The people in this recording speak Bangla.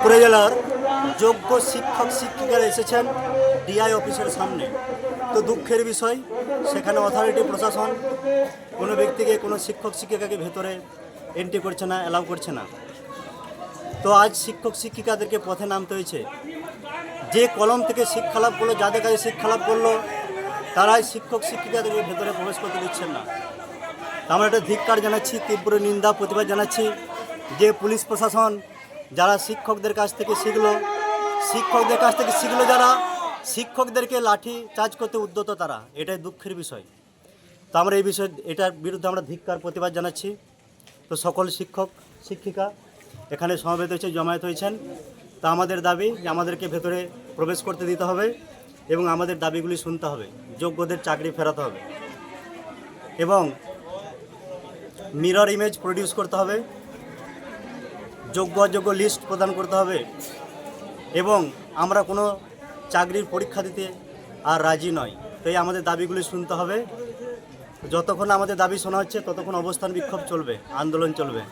পুরুলিয়া জেলার যোগ্য শিক্ষক শিক্ষিকারা এসেছেন ডিআই অফিসের সামনে। তো দুঃখের বিষয়, সেখানে অথরিটি প্রশাসন, কোনো ব্যক্তিকে, কোনো শিক্ষক শিক্ষিকাকে ভেতরে এন্ট্রি করছে না অ্যালাউ করছে না। তো আজ শিক্ষক শিক্ষিকাদেরকে পথে নামতে হয়েছে। যে কলম থেকে শিক্ষা লাভ করল, যাদের কাছে শিক্ষা লাভ করল, তারাই শিক্ষক শিক্ষিকাদেরকে ভেতরে প্রবেশ করতে দিচ্ছেন না। আমরা একটা ধিক্কার জানাচ্ছি, তীব্র নিন্দা, প্রতিবাদ জানাচ্ছি যে পুলিশ প্রশাসন যারা শিক্ষকদের কাছ থেকে শিখলো, শিক্ষকদের কাছ থেকে শিখলো যারা, শিক্ষকদেরকে লাঠি চার্জ করতে উদ্যত তারা, এটাই দুঃখের বিষয়। তো আমরা এই বিষয়ে, এটার বিরুদ্ধে আমরা ধিক্কার, প্রতিবাদ জানাচ্ছি। তো সকল শিক্ষক, শিক্ষিকা এখানে সমবেত হয়েছে, জমায়েত হয়েছেন। তা আমাদের দাবি যে আমাদেরকে ভেতরে প্রবেশ করতে দিতে হবে এবং আমাদের দাবিগুলি শুনতে হবে, যোগ্যদের চাকরি ফেরাতে হবে। এবং মিরর ইমেজ প্রডিউস করতে হবে। যোগ্য অযোগ্য লিস্ট প্রদান করতে হবে এবং আমরা কোনো চাকরির পরীক্ষা দিতে আর রাজি নয় তাই আমাদের দাবিগুলি শুনতে হবে। যতক্ষণ আমাদের দাবি শোনা হচ্ছে, ততক্ষণ অবস্থান বিক্ষোভ চলবে, আন্দোলন চলবে।